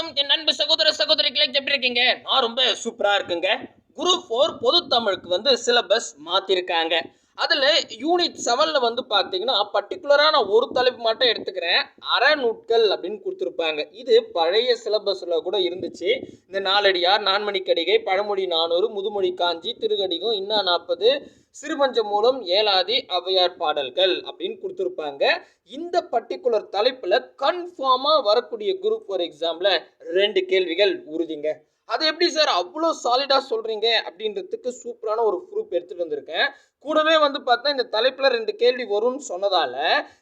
வணக்கம். என் அன்பு சகோதர சகோதரிகளை எப்படி இருக்கீங்க? நான் ரொம்ப சூப்பரா இருக்குங்க. குரூப் ஃபோர் பொது தமிழுக்கு வந்து சிலபஸ் மாற்றிருக்காங்க அதில் யூனிட் செவனில் வந்து பார்த்தீங்கன்னா பர்டிகுலராக நான் ஒரு தலைப்பு மட்டும் எடுத்துக்கிறேன். அறநூட்கள் அப்படின்னு கொடுத்துருப்பாங்க. இது பழைய சிலபஸில் கூட இருந்துச்சு. இந்த நாலடியார் நான்மணிக்கடிகை பழமொழி நானூறு முதுமொழி காஞ்சி திருகடிகம் இன்னா நாற்பது சிறுபஞ்ச மூலம் ஏலாதி ஔவையார் பாடல்கள் அப்படின்னு கொடுத்துருப்பாங்க. இந்த பர்டிகுலர் தலைப்பில் கன்ஃபார்மாக வரக்கூடிய குரூப் ஃபார் எக்ஸாமில் ரெண்டு கேள்விகள் உறுதிங்க. அது எப்படி சார் அவ்வளோ சாலிடாக சொல்கிறீங்க அப்படின்றதுக்கு சூப்பரான ஒரு ப்ரூஃப் எடுத்துகிட்டு வந்திருக்கேன். கூடவே வந்து பார்த்தா இந்த தலைப்பில் ரெண்டு கேள்வி வரும்னு சொன்னதால்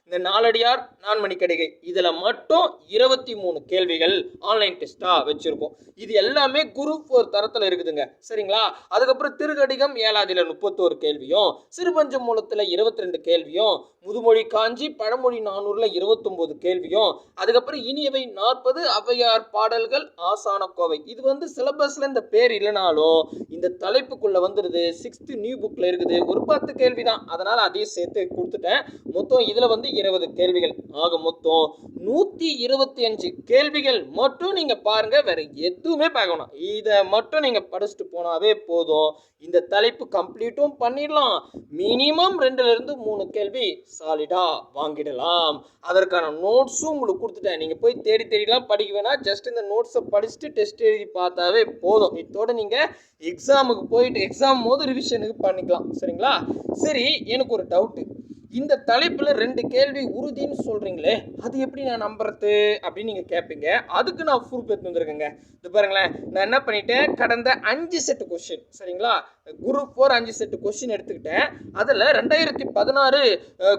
இந்த நாலடியார் நான்மணிக்கடிகை இதில் மட்டும் இருபத்தி மூணு கேள்விகள் ஆன்லைன் டெஸ்ட்டாக வச்சுருக்கோம். இது எல்லாமே குரூப் ஒரு தரத்தில் இருக்குதுங்க. சரிங்களா? அதுக்கப்புறம் திருக்கடிகம் ஏழாதியில் முப்பத்தோரு கேள்வியும் சிறுபஞ்ச மூலத்தில் இருபத்தி ரெண்டு கேள்வியும் முதுமொழி காஞ்சி பழமொழி நானூறில் இருபத்தொம்போது கேள்வியும் அதுக்கப்புறம் இனியவை நாற்பது அவையார் பாடல்கள் ஆசான கோவை. இது வந்து சிலபஸில் இந்த பேர் இல்லைனாலும் இந்த தலைப்புக்குள்ளே வந்துடுது சிக்ஸ்த்து நியூ புக்கில் இருக்குது ஒரு பத்து கேள்வி தான் அதனால் அதையும் சேர்த்து கொடுத்துட்டேன். மொத்தம் இதில் வந்து இருபது கேள்விகள். ஆக மொத்தம் நூற்றி இருபத்தி அஞ்சு கேள்விகள் மட்டும் நீங்கள் பாருங்கள் வேறு எதுவுமே பார்க்கணும் இதை மட்டும் நீங்கள் படிச்சுட்டு போனாவே போதும். இந்த தலைப்பு கம்ப்ளீட்டும் பண்ணிடலாம். மினிமம் ரெண்டுலேருந்து மூணு கேள்வி சாலிடாக வாங்கிடலாம். அதற்கான நோட்ஸும் உங்களுக்கு கொடுத்துட்டேன். நீங்கள் போய் தேடி தேடிலாம் படிக்க வேணாம். ஜஸ்ட் இந்த நோட்ஸை படிச்சுட்டு டெஸ்ட் எழுதி பார்த்தாவே போதும். இதோட நீங்கள் எக்ஸாமுக்கு போயிட்டு எக்ஸாம் போது ரிவிஷனுக்கு பண்ணிக்கலாம். சரிங்களா? சரி எனக்கு ஒரு டவுட்டு இந்த தலைப்பில் ரெண்டு கேள்வி உறுதின்னு சொல்கிறீங்களே அது எப்படி நான் நம்புறது அப்படின்னு நீங்கள் கேட்பீங்க அதுக்கு நான் ப்ரூஃப் எடுத்து வந்திருக்கேங்க. இது பாருங்களேன் நான் என்ன பண்ணிட்டேன்? கடந்த அஞ்சு செட்டு கொஸ்டின் சரிங்களா? குரூப் ஃபோர் அஞ்சு செட்டு கொஸ்டின் எடுத்துக்கிட்டேன். அதில் ரெண்டாயிரத்தி பதினாறு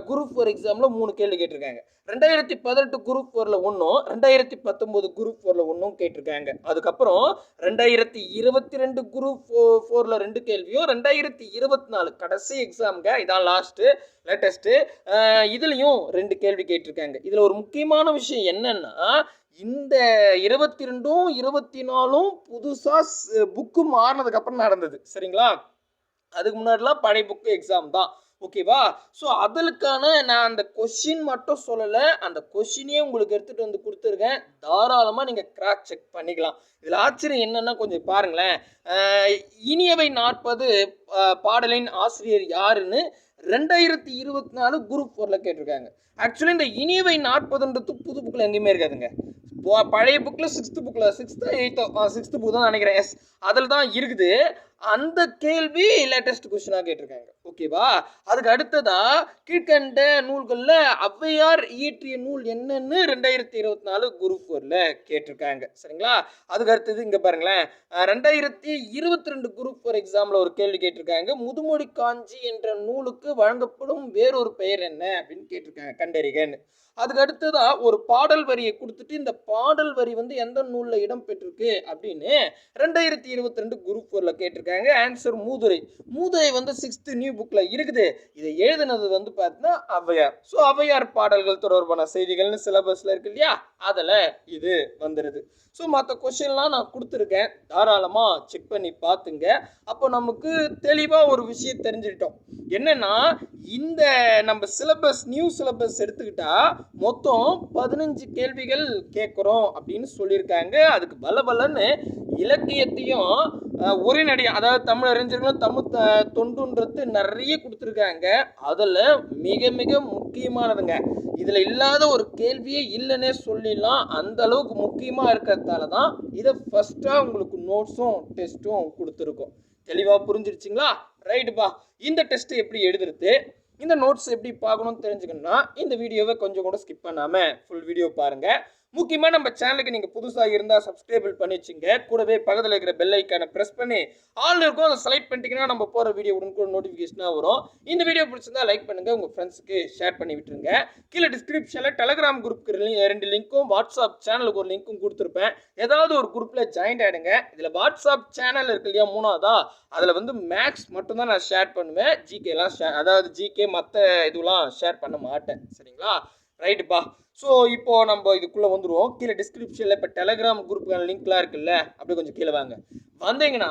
குரூப் ஃபோர் எக்ஸாமில் மூணு கேள்வி கேட்டிருக்காங்க. ரெண்டாயிரத்தி பதினெட்டு குரூப் ஃபோரில் ஒன்றும் ரெண்டாயிரத்தி பத்தொம்போது குரூப் ஃபோரில் ஒன்றும் கேட்டிருக்காங்க. அதுக்கப்புறம் ரெண்டாயிரத்தி இருபத்தி ரெண்டு குரூப் ஃபோ ஃபோரில் ரெண்டு கேள்வியும் ரெண்டாயிரத்தி இருபத்தி நாலு கடைசி எக்ஸாமுங்க இதான் லாஸ்ட்டு லேட்டஸ்ட்டு இதுலேயும் ரெண்டு கேள்வி கேட்டிருக்காங்க. இதில் ஒரு முக்கியமான விஷயம் என்னென்னா இந்த இருபத்தி ரெண்டும் இருபத்தி நாலும் புதுசாக புக்கு மாறினதுக்கப்புறம் நடந்தது. சரிங்களா? அதுக்கு முன்னாடிலாம் பழைய புக்கு எக்ஸாம் தான். ஓகேவா ஸோ அதற்கான நான் அந்த கொஷின் மட்டும் சொல்லலை. அந்த கொஷினே உங்களுக்கு எடுத்துகிட்டு வந்து கொடுத்துருக்கேன். தாராளமாக நீங்கள் கிராக் செக் பண்ணிக்கலாம். இதில் ஆச்சரியம் என்னென்னா கொஞ்சம் பாருங்களேன். இனியவை நாற்பது பாடலின் ஆசிரியர் யாருன்னு ரெண்டாயிரத்தி இருபத்தி நாலு குரூப் ஃபோரில் கேட்டிருக்காங்க. ஆக்சுவலி இந்த இனியவை நாற்பதுன்றது புது புக்கில் எங்கேயுமே இருக்காதுங்க. பழைய புக்கில் சிக்ஸ்த்து புக்கில் சிக்ஸ்த்து எயித்தோ சிக்ஸ்த்து புக் தான் நினைக்கிறேன். எஸ் அதில் தான் இருக்குது. அந்த கேள்வி லேட்டஸ்ட் கொஸ்டினாக கேட்டிருக்காங்க. ஓகேவா அதுக்கு அடுத்ததா கீழ்கண்ட நூல்களில் ஔவையார் இயற்றிய நூல் என்னன்னு ரெண்டாயிரத்தி இருபத்தி நாலு குரூப் ஃபோரில் கேட்டிருக்காங்க. சரிங்களா? அதுக்கு அடுத்தது இங்கே பாருங்களேன். ரெண்டாயிரத்தி இருபத்தி ரெண்டு குரூப் ஃபோர் எக்ஸாமில் ஒரு கேள்வி கேட்டிருக்காங்க. முதுமொழி காஞ்சி என்ற நூலுக்கு வழங்கப்படும் வேறொரு பெயர் என்ன அப்படின்னு கேட்டிருக்காங்க கண்டறிகன்னு அதுக்கு அடுத்ததாக ஒரு பாடல் வரியை கொடுத்துட்டு இந்த பாடல் வரி வந்து எந்த நூலில் இடம் பெற்றிருக்கு அப்படின்னு ரெண்டாயிரத்தி இருபத்தி ரெண்டு குரூப் ஃபோரில் கேட்டிருக்காங்க. ஆன்சர் மூதுரை. மூதுரை வந்து சிக்ஸ்த்து நியூ புக்கில் இருக்குது. இதை எழுதுனது வந்து பார்த்தீங்கன்னா அவ்வையார் ஸோ ஔவையார் பாடல்கள் தொடர்பான செய்திகள்னு சிலபஸில் இருக்கு இல்லையா? அதில் இது வந்துடுது ஸோ மற்ற கொஷின்லாம் நான் கொடுத்துருக்கேன். தாராளமாக செக் பண்ணி பார்த்துங்க அப்போ நமக்கு தெளிவாக ஒரு விஷயம் தெரிஞ்சுக்கிட்டோம் என்னென்னா இந்த நம்ம சிலபஸ் நியூ சிலபஸ் எடுத்துக்கிட்டா மொத்தம் பதினஞ்சு கேள்விகள் கேட்குறோம் அப்படின்னு சொல்லியிருக்காங்க. அதுக்கு பல பலன்னு இலக்கியத்தையும் உரைநடை அதாவது தமிழ் அறிஞர்களும் தமிழ் தொண்டுன்றது நிறைய கொடுத்துருக்காங்க. அதில் மிக மிக முக்கியமானதுங்க. இதில் இல்லாத ஒரு கேள்வியே இல்லைன்னே சொல்லிடலாம். அந்த அளவுக்கு முக்கியமாக இருக்கிறதால தான் இதை ஃபஸ்ட்டாக உங்களுக்கு நோட்ஸும் டெஸ்ட்டும் கொடுத்துருக்கோம். தெளிவாக புரிஞ்சிருச்சுங்களா? ரைட்டுப்பா இந்த டெஸ்ட்டு எப்படி எழுதுறது? இந்த நோட்ஸ் எப்படி பார்க்கணும்னு தெரிஞ்சுக்கணும்னா இந்த வீடியோவை கொஞ்சம் கூட ஸ்கிப் பண்ணாமல் ஃபுல் வீடியோ பாருங்கள் முக்கியமாக நம்ம சேனலுக்கு நீங்கள் புதுசாக இருந்தால் சப்ஸ்கிரைபிள் பண்ணி வச்சுங்க. கூடவே பக்கத்தில் இருக்கிற பெல் ஐக்கானை ப்ரெஸ் பண்ணி ஆல் இருக்கும் அதை செலக்ட் பண்ணிட்டீங்கன்னா நம்ம போகிற வீடியோ உடனுக்குள்ள நோட்டிஃபிகேஷனாக வரும். இந்த வீடியோ பிடிச்சிருந்தா லைக் பண்ணுங்கள் உங்கள் ஃப்ரெண்ட்ஸுக்கு ஷேர் பண்ணி விட்டுருங்க. கீழே டிஸ்கிரிப்ஷனில் டெலகிராம் குரூப்புக்கு ரெண்டு லிங்க்கும் வாட்ஸ்அப் சேனலுக்கு ஒரு லிங்க்கும் கொடுத்துருப்பேன். ஏதாவது ஒரு குரூப்பில் ஜாயின் ஆகிடுங்க இதில் வாட்ஸ்அப் சேனல் இருக்கு இல்லையா மூணாவதா? அதில் வந்து மேக்ஸ் மட்டும்தான் நான் ஷேர் பண்ணுவேன். ஜிகேலாம் ஷேர் அதாவது ஜிகே மற்ற இதுலாம் ஷேர் பண்ண மாட்டேன். சரிங்களா? ரைட்டுப்பா ஸோ இப்போது நம்ம இதுக்குள்ளே வந்துடுவோம் கீழே டிஸ்கிரிப்ஷனில் இப்போ டெலகிராம் குரூப்புக்கான லிங்க்லாம் இருக்குல்ல அப்படியே கொஞ்சம் கீழே வாங்க. வந்தீங்கன்னா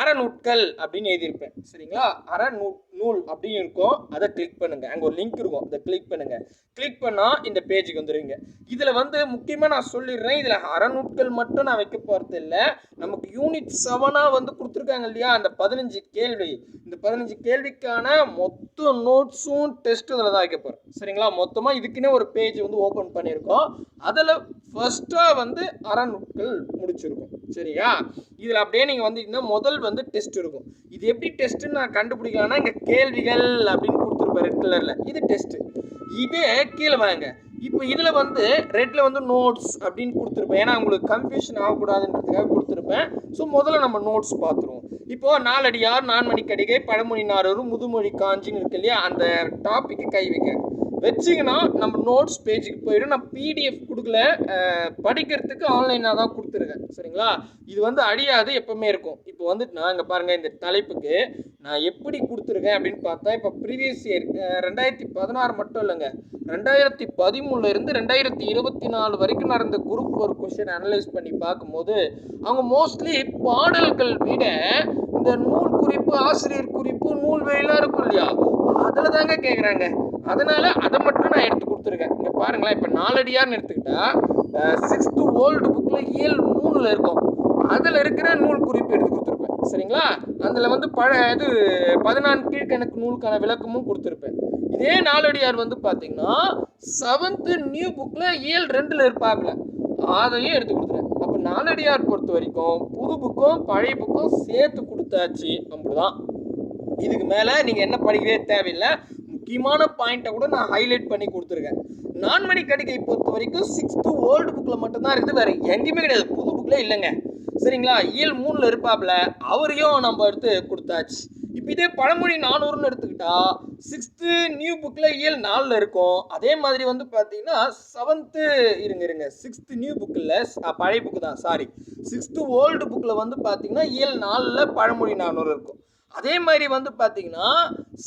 அறநூட்கள் அப்படின்னு எழுதியிருப்பேன். சரிங்களா? அறநூட் நூல் அப்படின்னு இருக்கும் அதை கிளிக் பண்ணுங்க. அங்கே ஒரு லிங்க் இருக்கும். அதை கிளிக் பண்ணுங்க. கிளிக் பண்ணால் இந்த பேஜுக்கு வந்துடுவீங்க இதில் வந்து முக்கியமாக நான் சொல்லிடுறேன் இதில் அறநூட்கள் மட்டும் நான் வைக்க போகிறது இல்லை. நமக்கு யூனிட் செவனாக வந்து கொடுத்துருக்காங்க இல்லையா? அந்த பதினஞ்சு கேள்வி. இந்த பதினஞ்சு கேள்விக்கான மொத்த நோட்ஸும் டெஸ்ட் இதில் தான் வைக்க போகிறேன் சரிங்களா? மொத்தமாக இதுக்குன்னே ஒரு பேஜ் வந்து ஓப்பன் பண்ணியிருக்கோம். அதில் ஃபஸ்ட்டாக வந்து அறநூட்கள் முடிச்சிருக்கும். சரியா? இதில் அப்படியே நீங்கள் வந்தீங்கன்னா முதல் வந்து டெஸ்ட் இருக்கும். இது எப்படி டெஸ்ட்டுன்னு நான் கண்டுபிடிக்கலாம்னா இங்கே கேள்விகள் அப்படின்னு கொடுத்துருப்பேன் ரெட் கலரில் இது டெஸ்ட்டு இதே கீழே வாங்க. இப்போ இதில் வந்து ரெட்டில் வந்து நோட்ஸ் அப்படின்னு கொடுத்துருப்பேன். ஏன்னா உங்களுக்கு கன்ஃபியூஷன் ஆகக்கூடாதுன்றதுக்காக கொடுத்துருப்பேன். ஸோ முதல்ல நம்ம நோட்ஸ் பார்த்துருவோம். இப்போது நாலடியார் நான்மணி கடிகை பழமொழி நாரூர் முதுமொழி காஞ்சின்னு இருக்கு இல்லையா? அந்த டாப்பிக்கு கை வைக்க வச்சிங்கன்னா நம்ம நோட்ஸ் பேஜுக்கு போயிடும். நான் பிடிஎஃப் கொடுக்கல. படிக்கிறதுக்கு ஆன்லைனாக தான் கொடுத்துருக்கேன். சரிங்களா? இது வந்து அழியாது எப்பவுமே இருக்கும். இப்போ வந்து நான் இங்கே பாருங்கள் இந்த தலைப்புக்கு நான் எப்படி கொடுத்துருக்கேன் அப்படின்னு பார்த்தா இப்போ ப்ரீவியஸ் இயர் ரெண்டாயிரத்தி பதினாறு மட்டும் இல்லைங்க. ரெண்டாயிரத்தி பதிமூணுலேருந்து ரெண்டாயிரத்தி இருபத்தி நாலு வரைக்கும் நடந்த குரூப் ஒரு கொஷின் அனலைஸ் பண்ணி பார்க்கும்போது அவங்க மோஸ்ட்லி பாடல்கள் விட இந்த நூல் குறிப்பு ஆசிரியர் குறிப்பு நூல் வேலாம் இருக்கும் இல்லையா? அதில் தாங்க கேட்குறாங்க அதனால அதை மட்டும் நான் எடுத்து கொடுத்துருக்கேன். இங்கே பாருங்களேன் இப்போ நாலடியார்னு எடுத்துக்கிட்டா சிக்ஸ்த்து ஓல்டு புக்கில் இயல் மூணில் இருக்கும். அதில் இருக்கிற நூல் குறிப்பு எடுத்து கொடுத்துருப்பேன். சரிங்களா? அதில் வந்து பழ இது பதினான்கு கீழ்கணக்கு நூலுக்கான விளக்கமும் கொடுத்துருப்பேன். இதே நாலடியார் வந்து பார்த்தீங்கன்னா செவன்த்து நியூ புக்கில் இயல் ரெண்டில் இருப்பாப்புல. அதையும் எடுத்து கொடுத்துருவேன். அப்போ நாலடியார் பொறுத்த வரைக்கும் புது புக்கும் பழைய புக்கும் சேர்த்து கொடுத்தாச்சு. அப்படிதான். இதுக்கு மேலே நீங்கள் என்ன படிக்கவே தேவையில்லை. முக்கியமான பாயிண்ட்டை கூட நான் ஹைலைட் பண்ணி கொடுத்துருக்கேன். நான்மணி கடிகை பொறுத்த வரைக்கும் சிக்ஸ்த்து ஓல்டு புக்கில் மட்டும்தான் இருக்குது. வேறு எங்கேயுமே கிடையாது. புது புக்கில் இல்லைங்க. சரிங்களா? இயல் மூணில் இருப்பாப்புல அவரையும் நம்ம எடுத்து கொடுத்தாச்சு. இப்போ இதே பழமொழி நானூறுன்னு எடுத்துக்கிட்டா சிக்ஸ்த்து நியூ புக்கில் இயல் நாலில் இருக்கும். அதே மாதிரி வந்து பார்த்தீங்கன்னா செவன்த்து இருங்க இருங்க. சிக்ஸ்த்து நியூ புக்கில் பழைய புக்கு தான். சாரி சிக்ஸ்த்து ஓல்டு புக்கில் வந்து பார்த்தீங்கன்னா இயல் நாலில் பழமொழி நானூறு இருக்கும். அதே மாதிரி வந்து பார்த்தீங்கன்னா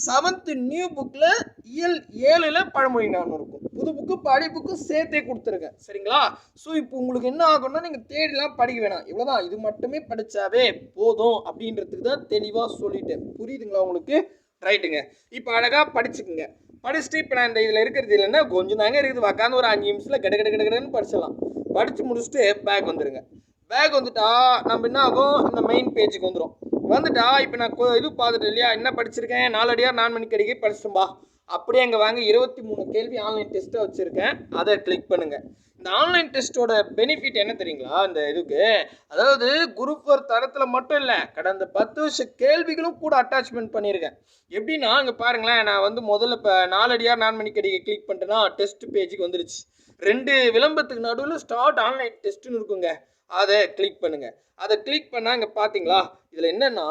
செவன்த்து நியூ புக்கில் இயல் ஏழில் பழமொழி நானூறு இருக்கும். புது புக்கு பழைய புக்கு சேர்த்தே கொடுத்துருக்கேன் சரிங்களா? ஸோ இப்போ உங்களுக்கு என்ன ஆகும்னா நீங்கள் தேடிலாம் படிக்க வேணாம். இவ்வளோதான் இது மட்டுமே படித்தாவே போதும் அப்படின்றதுக்கு தான் தெளிவாக சொல்லிட்டேன். புரியுதுங்களா உங்களுக்கு? ரைட்டுங்க. இப்போ அழகாக படிச்சுக்குங்க. படிச்சுட்டு இப்போ நான் இந்த இதில் இருக்கிறது இல்லைன்னா கொஞ்சம் தாங்க இருக்குது. உக்காந்து ஒரு அஞ்சு நிமிஷத்தில் கட கட கடன்னு படிச்சிடலாம். படித்து முடிச்சுட்டு பேக் வந்துடுங்க பேக் வந்துட்டா நம்ம என்ன ஆகும்? இந்த மெயின் பேஜுக்கு வந்துடும் வந்துட்டா இப்போ நான் இது பார்த்துட்டு இல்லையா? என்ன படிச்சிருக்கேன்? நாலடியார் நான் மணிக்கு அடிக்கடி படிச்சும்பா அப்படியே அங்கே வாங்க இருபத்தி மூணு கேள்வி ஆன்லைன் டெஸ்ட்டாக வச்சுருக்கேன். அதை கிளிக் பண்ணுங்கள் இந்த ஆன்லைன் டெஸ்ட்டோட பெனிஃபிட் என்ன தெரியுங்களா? இந்த இதுக்கு. அதாவது குரூப் ஒரு தரத்தில் மட்டும் இல்லை கடந்த பத்து வருஷ கேள்விகளும் கூட அட்டாச்மெண்ட் பண்ணியிருக்கேன் எப்படின்னா இங்கே பாருங்களேன் நான் வந்து முதல்ல இப்போ நாலடியார் நான் மணிக்கு அடிக்கை கிளிக் பண்ணிட்டேன்னா டெஸ்ட் பேஜுக்கு வந்துருச்சு. ரெண்டு விளம்பரத்துக்கு நடுவில் ஸ்டார்ட் ஆன்லைன் டெஸ்ட்டுன்னு இருக்குங்க. அதை கிளிக் பண்ணுங்கள் அதை கிளிக் பண்ணால் இங்கே பார்த்தீங்களா இதில் என்னென்னா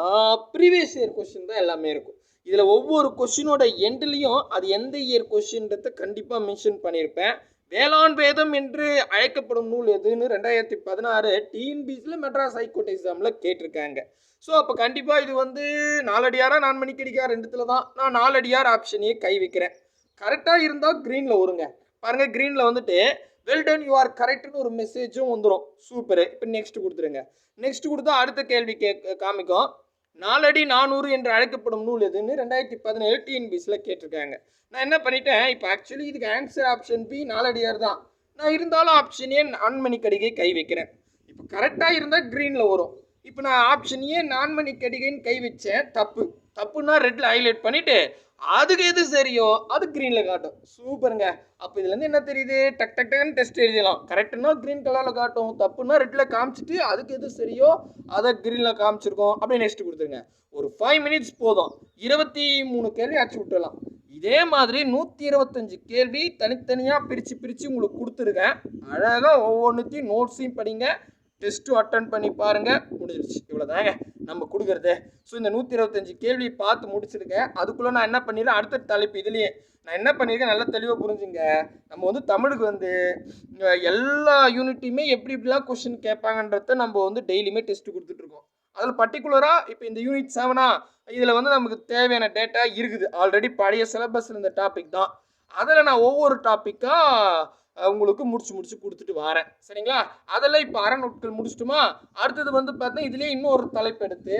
ப்ரீவியஸ் இயர் கொஷின் தான் எல்லாமே இருக்கும். இதில் ஒவ்வொரு கொஷினோட எண்ட்லேயும் அது எந்த இயர் கொஷின்றத கண்டிப்பாக மென்ஷன் பண்ணியிருப்பேன் வேளாண் வேதம் என்று அழைக்கப்படும் நூல் எதுன்னு ரெண்டாயிரத்தி பதினாறு டிஎன்பிசியில் மெட்ராஸ் ஹைகோர்ட் எக்ஸாமில் கேட்டிருக்காங்க. ஸோ அப்போ கண்டிப்பாக இது வந்து நாலடியாரா நான் மணிக்கடிக்கார் ரெண்டுத்துல தான் நான் நாலடியார் ஆப்ஷனையே கை வைக்கிறேன். கரெக்டாக இருந்தால் க்ரீனில் வருங்க பாருங்க க்ரீனில் வந்துட்டு வெல் டன் யூ ஆர் கரெக்ட்னு ஒரு மெசேஜும் வந்துடும் சூப்பரு இப்போ நெக்ஸ்ட் கொடுத்துருங்க. நெக்ஸ்ட் கொடுத்தா அடுத்த கேள்வி கே காமிக்கும். நாலடி நானூறு என்று அழைக்கப்படும் நூல் எதுன்னு ரெண்டாயிரத்தி பதினேழு டிஎன்பிஎஸில் கேட்டிருக்காங்க. நான் என்ன பண்ணிட்டேன்? இப்போ ஆக்சுவலி இதுக்கு ஆன்சர் ஆப்ஷன் பி நாலடியார் தான். நான் இருந்தாலும் ஆப்ஷன் ஏ நான்மணி கடிகை கை வைக்கிறேன். இப்போ கரெக்டாக இருந்தால் க்ரீனில் வரும். இப்போ நான் ஆப்ஷன் ஏ நான்மணி கடிகைன்னு கை வச்சேன். தப்பு. தப்புன்னா ரெட்டில் ஹைலைட் பண்ணிவிட்டு அதுக்கு எது சரியோ அது க்ரீனில் காட்டும். சூப்பருங்க. அப்போ இதுலேருந்து என்ன தெரியுது? டக் டக் டக்னு டெஸ்ட் எழுதிடலாம் கரெக்டுனா க்ரீன் கலரில் காட்டும். தப்புனா ரெட்டில் காமிச்சிட்டு அதுக்கு எது சரியோ அதை க்ரீனில் காமிச்சிருக்கோம். அப்படியே நெக்ஸ்ட் கொடுத்துருங்க. ஒரு ஃபைவ் மினிட்ஸ் போதும். இருபத்தி மூணு கேள்வி அடிச்சு விட்டுடலாம் இதே மாதிரி நூற்றி இருபத்தஞ்சு கேள்வி தனித்தனியாக பிரித்து பிரித்து உங்களுக்கு கொடுத்துருக்கேன். அழகாக ஒவ்வொன்றுத்தையும் நோட்ஸையும் படிங்க. டெஸ்ட்டும் அட்டன் பண்ணி பாருங்கள் முடிஞ்சிருச்சு. இவ்வளோதாங்க நம்ம கொடுக்குறது. ஸோ இந்த நூற்றி இருபத்தஞ்சு கேள்வி பார்த்து முடிச்சிருக்கேன் அதுக்குள்ளே நான் என்ன பண்ணிடுறேன்? அடுத்த தலைப்பு இதுலேயே. நான் என்ன பண்ணியிருக்கேன்? நல்லா தெளிவாக புரிஞ்சுங்க. நம்ம வந்து தமிழுக்கு வந்து எல்லா யூனிட்டையுமே எப்படி இப்படிலாம் கொஷின் கேட்பாங்கன்றத நம்ம வந்து டெய்லியுமே டெஸ்ட் கொடுத்துட்ருக்கோம் அதில் பர்டிகுலராக இப்போ இந்த யூனிட் செவனா இதில் வந்து நமக்கு தேவையான டேட்டா இருக்குது. ஆல்ரெடி பழைய சிலபஸில் இந்த டாபிக் தான். அதில் நான் ஒவ்வொரு டாப்பிக்காக உங்களுக்கு முடிச்சு முடிச்சு கொடுத்துட்டு வரேன். சரிங்களா? அதில் இப்போ அறநூட்கள் முடிச்சிட்டுமா? அடுத்தது வந்து பார்த்தா இதுலேயே இன்னொரு தலைப்பு எடுத்து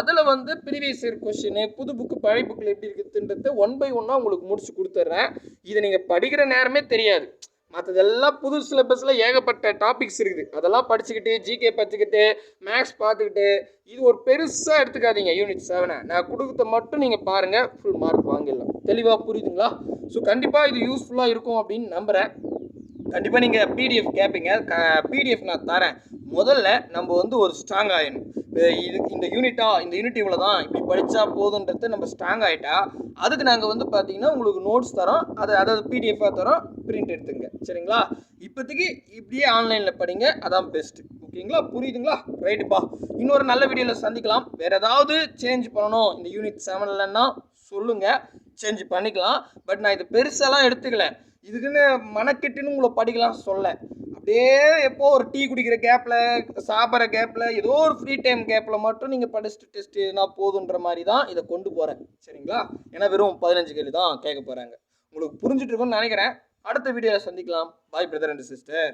அதில் வந்து ப்ரீவியஸ் இயர் கொஷின் புது புக்கு பழைய புக்கில் எப்படி இருக்குதுன்றது ஒன் பை ஒன்னாக உங்களுக்கு முடிச்சு கொடுத்துட்றேன் இதை நீங்கள் படிக்கிற நேரமே தெரியாது. மற்றதெல்லாம் புது சிலபஸில் ஏகப்பட்ட டாபிக்ஸ் இருக்குது. அதெல்லாம் படிச்சுக்கிட்டு ஜிகே படிச்சுக்கிட்டு மேக்ஸ் பார்த்துக்கிட்டு இது ஒரு பெருசாக எடுத்துக்காதீங்க யூனிட் செவனை நான் கொடுக்கறத மட்டும் நீங்கள் பாருங்கள் ஃபுல் மார்க் வாங்கிடலாம். தெளிவாக புரியுதுங்களா? ஸோ கண்டிப்பாக இது யூஸ்ஃபுல்லாக இருக்கும் அப்படின்னு நம்புகிறேன் கண்டிப்பாக நீங்கள் பிடிஎஃப் கேட்பீங்க க பிடிஎஃப் நான் தரேன். முதல்ல நம்ம வந்து ஒரு ஸ்ட்ராங் ஆகிடணும் இது இந்த யூனிட்டா இந்த யூனிட் இவ்வளோ தான். இப்படி படித்தா போதுன்றது நம்ம ஸ்ட்ராங் ஆகிட்டா அதுக்கு நாங்கள் வந்து பார்த்தீங்கன்னா உங்களுக்கு நோட்ஸ் தரோம். அதை அதாவது பிடிஎஃபாக தரோம். பிரிண்ட் எடுத்துங்க. சரிங்களா? இப்போதைக்கு இப்படியே ஆன்லைனில் படிங்க. அதான் பெஸ்ட்டு ஓகேங்களா? புரியுதுங்களா? ரைட்டுப்பா இன்னொரு நல்ல வீடியோவில் சந்திக்கலாம். வேறு ஏதாவது சேஞ்ச் பண்ணணும். இந்த யூனிட் செவன்லன்னா சொல்லுங்கள் சேஞ்ச் பண்ணிக்கலாம். பட் நான் இது பெருசாலாம் எடுத்துக்கல. இதுக்குன்னு மனக்கெட்டுன்னு உங்களை படிக்கலாம் சொல்ல. அப்படியே எப்போ ஒரு டீ குடிக்கிற கேப்பில் சாப்பிட்ற கேப்பில் ஏதோ ஒரு ஃப்ரீ டைம் கேப்பில் மட்டும் நீங்கள் படிச்சுட்டு டெஸ்ட் நான் போதுன்ற மாதிரி தான் இதை கொண்டு போகிறேன் சரிங்களா? ஏன்னா வெறும் பதினஞ்சு கேள்வி தான் கேட்க போகிறாங்க உங்களுக்கு புரிஞ்சுட்டு இருக்கும்னு நினைக்கிறேன். அடுத்த வீடியோவில் சந்திக்கலாம். பாய் பிரதர் அண்ட் சிஸ்டர்